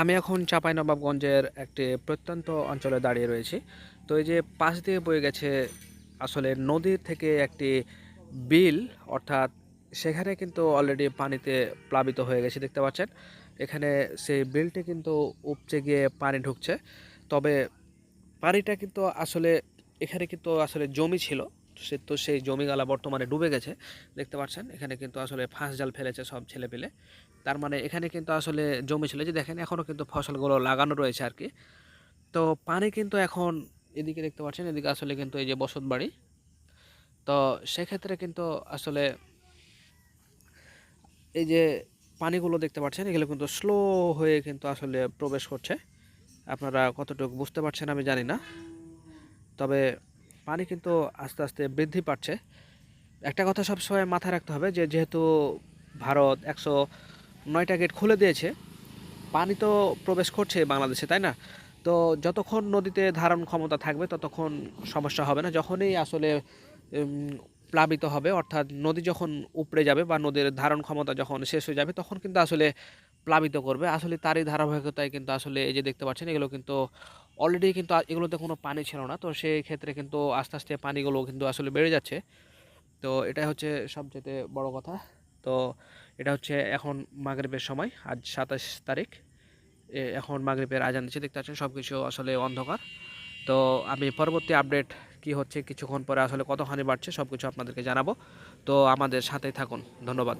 আমি এখন চাঁপাইনবাবগঞ্জের একটি প্রত্যন্ত অঞ্চলে দাঁড়িয়ে রয়েছি। তো এই যে পাশ দিয়ে বয়ে গেছে আসলে নদীর থেকে একটি বিল, অর্থাৎ সেখানে কিন্তু অলরেডি পানিতে প্লাবিত হয়ে গেছে, দেখতে পাচ্ছেন। এখানে সেই বিলটি কিন্তু উপচে গিয়ে পানি ঢুকছে। তবে পানিটা কিন্তু আসলে, এখানে কিন্তু আসলে জমি ছিল। সে তো সেই জমিগালা বর্তমানে ডুবে গেছে, দেখতে পাচ্ছেন। এখানে কিন্তু আসলে ফাঁস জাল ফেলেছে সব ছেলে পেলে। তার মানে এখানে কিন্তু আসলে জমি ছিল যে দেখেন এখনও কিন্তু ফসলগুলো লাগানো রয়েছে আর কি। তো পানি কিন্তু এখন এদিকে দেখতে পাচ্ছেন, এদিকে আসলে কিন্তু এই যে বসত বাড়ি। তো সেক্ষেত্রে কিন্তু আসলে এই যে পানিগুলো দেখতে পাচ্ছেন, এগুলো কিন্তু স্লো হয়ে কিন্তু আসলে প্রবেশ করছে। আপনারা কতটুকু বুঝতে পারছেন আমি জানি না। তবে পানি কিন্তু আস্তে আস্তে বৃদ্ধি পাচ্ছে। একটা কথা সবসময় মাথায় রাখতে হবে যে, যেহেতু ভারত একশো নয়টা গেট খুলে দিয়েছে, পানি তো প্রবেশ করছে বাংলাদেশে, তাই না? তো যতক্ষণ নদীতে ধারণ ক্ষমতা থাকবে, ততক্ষণ সমস্যা হবে না। যখনই আসলে প্লাবিত হবে, অর্থাৎ নদী যখন উপড়ে যাবে বা নদীর ধারণ ক্ষমতা যখন শেষ হয়ে যাবে, তখন কিন্তু আসলে প্লাবিত করবে। আসলে তারই ধারাবাহিকতায় কিন্তু আসলে এই যে দেখতে পাচ্ছেন, এগুলো কিন্তু অলরেডি কিন্তু এগুলোতে কোনো পানি ছিল না। তো সেই ক্ষেত্রে কিন্তু আস্তে আস্তে পানিগুলো কিন্তু আসলে বেড়ে যাচ্ছে। তো এটাই হচ্ছে সবচেয়ে বড় কথা। তো এটা হচ্ছে এখন মাগরিবের সময়, আজ সাতাশ তারিখ। এখন মাগরিবের আজান দিচ্ছে, দেখতে পাচ্ছেন সব কিছু আসলে অন্ধকার। তো আমি পরবর্তী আপডেট কি হচ্ছে, কিছুক্ষণ পরে আসলে কতখানি বাড়ছে সব কিছু আপনাদেরকে জানাব। তো আমাদের সাথেই থাকুন, ধন্যবাদ।